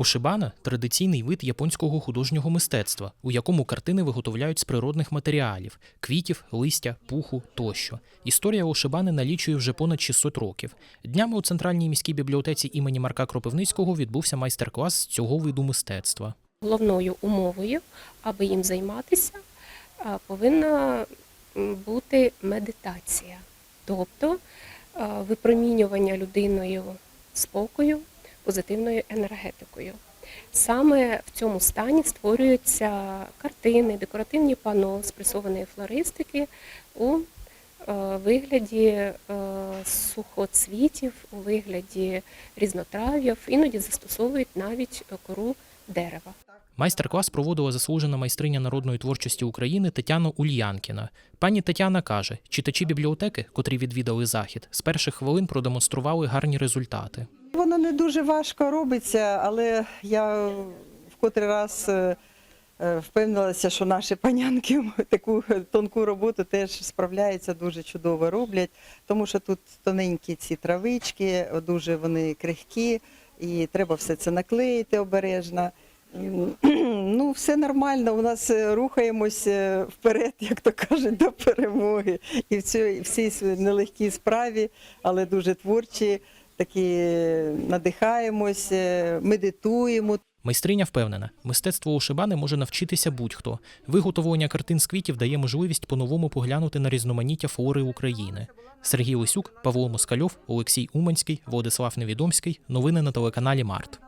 Ошибана традиційний вид японського художнього мистецтва, у якому картини виготовляють з природних матеріалів квітів, листя, пуху тощо. Історія Ошибани налічує вже понад 600 років. Днями у центральній міській бібліотеці імені Марка Кропивницького відбувся майстер-клас з цього виду мистецтва. Головною умовою, аби їм займатися, повинна бути медитація, тобто випромінювання людиною спокою, позитивною енергетикою. Саме в цьому стані створюються картини, декоративні пано спресованої флористики у е, вигляді е, сухоцвітів, у вигляді різнотрав'їв, іноді застосовують навіть кору дерева. Майстер-клас проводила заслужена майстриня народної творчості України Тетяна Ульянкіна. Пані Тетяна каже, читачі бібліотеки, котрі відвідали захід, з перших хвилин продемонстрували гарні результати. Воно не дуже важко робиться, але я котрий раз е, е, впевнилася, що наші панянки таку тонку роботу теж справляються, дуже чудово роблять, тому що тут тоненькі ці травички, дуже вони крихкі, і треба все це наклеїти обережно. Ну, все нормально. У нас е, рухаємось е, вперед, як то кажуть, до перемоги. І в цій нелегкій справі, але дуже творчі, такі надихаємось, е, медитуємо. Майстриня впевнена, мистецтво Ошибани може навчитися будь-хто. Виготовлення картин з квітів дає можливість по-новому поглянути на різноманіття флори України. Сергій Лисюк, Павло Москальов, Олексій Уманський, Владислав Невідомський. Новини на телеканалі Март.